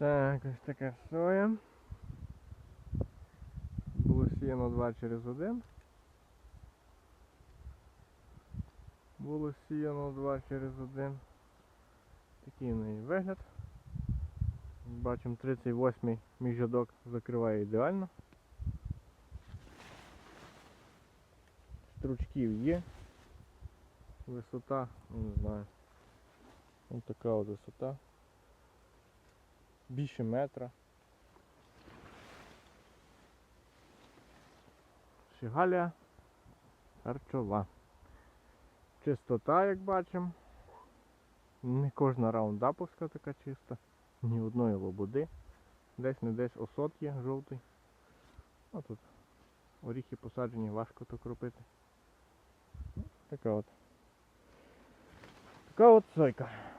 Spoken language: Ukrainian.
Так, ось таке соя. Було сіяно 2 через 1. Було сіяно 2 через 1. Такий в неї вигляд. Бачимо 38-й міжрядок закриває ідеально. Стручків є. Висота, не знаю. Ось така от висота. Більше метра. Шигаля харчова. Чистота, як бачимо. Не кожна раундаповська така чиста. Ні одної лободи. Десь не десь осот є жовтий. А тут оріхи посаджені, важко то кропити. Така от. Така от сойка.